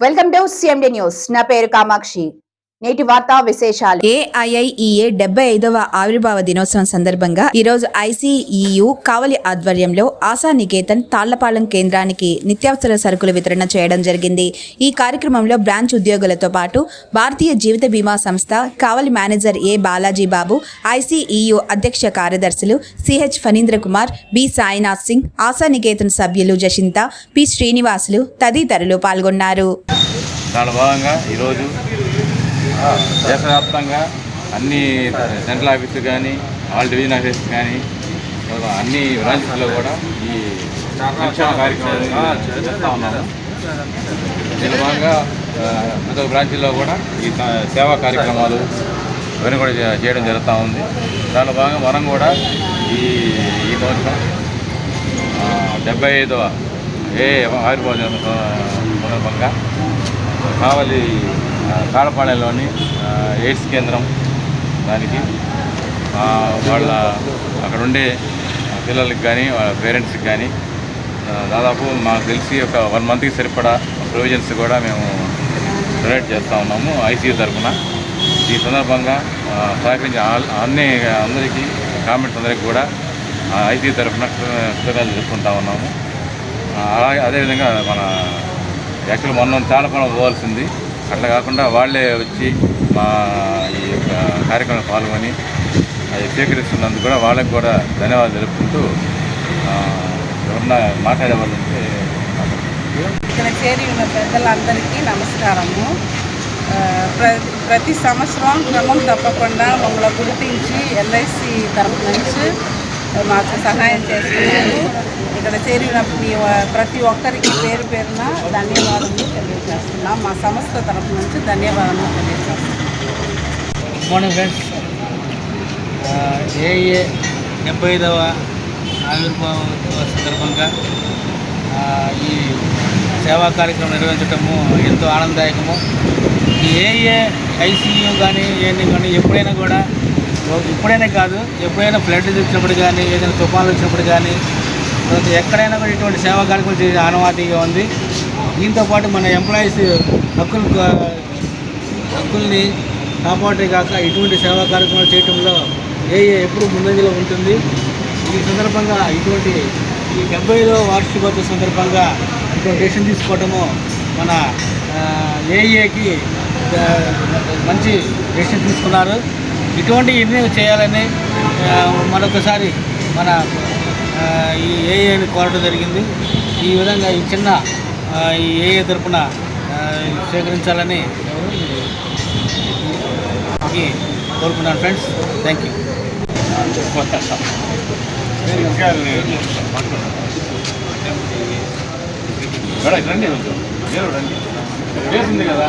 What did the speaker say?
Welcome to CMD news నా పేరు కామాక్షి. నేటి వార్తా విశేషాలు. ఏఐఐఈఏ డెబ్బై ఐదవ ఆవిర్భావ దినోత్సవం సందర్భంగా ఈరోజు ఐసీఈయు కావలి ఆధ్వర్యంలో ఆశా నికేతన్ తాళ్ళపాలెం కేంద్రానికి నిత్యావసర సరుకుల వితరణ చేయడం జరిగింది. ఈ కార్యక్రమంలో బ్రాంచ్ ఉద్యోగులతో పాటు భారతీయ జీవిత బీమా సంస్థ కావలి మేనేజర్ ఏ బాలాజీ బాబు ఐసీఈయు అధ్యక్ష కార్యదర్శులు సిహెచ్ ఫణీంద్ర కుమార్ బి సాయినాథ్ సింగ్ ఆశా నికేతన్ సభ్యులు జషింత పి శ్రీనివాసులు తదితరులు పాల్గొన్నారు. దాని భాగంగా ఈరోజు దేశవ్యాప్తంగా అన్ని సెంట్రల్ ఆఫీసు కానీ ఆల్ డివిజన్ ఆఫీస్ కానీ అన్ని బ్రాంచెస్లో కూడా ఈ సంక్షేమ కార్యక్రమాలు చేస్తూ ఉన్నాము దీని భాగంగా ప్రతి ఒక్క కూడా ఈ సేవా కార్యక్రమాలు ఇవన్నీ కూడా చేయడం జరుగుతూ ఉంది. దానిలో భాగంగా మనం కూడా ఈ ఈ సంవత్సరం డెబ్బై ఐదవ ఏ ఆవిర్భావ సందర్భంగా కావలి ఆ, ఎయిడ్స్ కేంద్రం దానికి వాళ్ళ అక్కడ ఉండే పిల్లలకి కానీ వాళ్ళ పేరెంట్స్కి కానీ దాదాపు మాకు తెలిసి ఒక వన్ మంత్కి సరిపడా ప్రొవిజన్స్ కూడా మేము డొనేట్ చేస్తూ ఉన్నాము ఐసీయూ తరఫున. ఈ సందర్భంగా సహకరించిన అన్ని అందరికీ కామెంట్స్ అందరికీ కూడా ఐసీయూ తరఫున కృతజ్ఞతలు చెప్పుకుంటా ఉన్నాము. అలాగే అదేవిధంగా మన ఎక్కడ మొన్న తాళపడం పోవాల్సింది. అట్లా కాకుండా వాళ్ళే వచ్చి మా ఈ యొక్క కార్యక్రమం పాల్గొని అది స్వీకరిస్తున్నందుకు కూడా వాళ్ళకి కూడా ధన్యవాదాలు తెలుపుకుంటూ ఎవరన్నా మాట్లాడేవాళ్ళంటే ఇక్కడ చేరి ఉన్న పెద్దలందరికీ నమస్కారము. ప్రతి సంవత్సరం క్రమం తప్పకుండా మమ్మల్ని గుర్తించి ఎల్ఐసి తరఫు నుంచి మాకు సహాయం చేస్తున్నారు. ఇక్కడ చేరిన మీ ప్రతి ఒక్కరికి పేరు పేరున ధన్యవాదాలు తెలియజేస్తున్నాం. మా సంస్థ తరఫు నుంచి ధన్యవాదాలు తెలియజేస్తున్నాం గుడ్ మార్నింగ్ ఫ్రెండ్స్ ఏఏ డెబ్బై ఐదవ ఆవిర్భావ సందర్భంగా ఈ సేవా కార్యక్రమం నిర్వహించటము ఎంతో ఆనందదాయకము. ఈ ఏఏ ఐసీయూ కానీ ఇవన్నీ కానీ ఎప్పుడైనా కూడా ఇప్పుడైనా కాదు ఎప్పుడైనా ఫ్లడ్ వచ్చినప్పుడు కానీ ఏదైనా తుఫాన్లు వచ్చినప్పుడు కానీ తర్వాత ఎక్కడైనా కూడా ఇటువంటి సేవా కార్యక్రమం చేసే ఆనవాతీగా ఉంది. దీంతో పాటు మన ఎంప్లాయీస్ హక్కులు హక్కుల్ని కాపాడే కాక ఇటువంటి సేవా కార్యక్రమాలు చేయటంలో ఏ ఎప్పుడు ముందంజలో ఉంటుంది. ఈ సందర్భంగా ఇటువంటి ఈ డెబ్బై ఐదవ వార్షికోత్సవ సందర్భంగా ఇటువంటి డెసిషన్ తీసుకోవటము మన ఏఏకి మంచి డెసిషన్ తీసుకున్నారు. ఇటువంటి ఇన్ని చేయాలని మరొకసారి మన ఈ ఏఏని కోరడం జరిగింది. ఈ విధంగా ఈ చిన్న ఈ ఏఏ తరపున సేకరించాలని కోరుకున్నాను ఫ్రెండ్స్. థ్యాంక్ యూ రండి మీరు రండి. చేసింది కదా.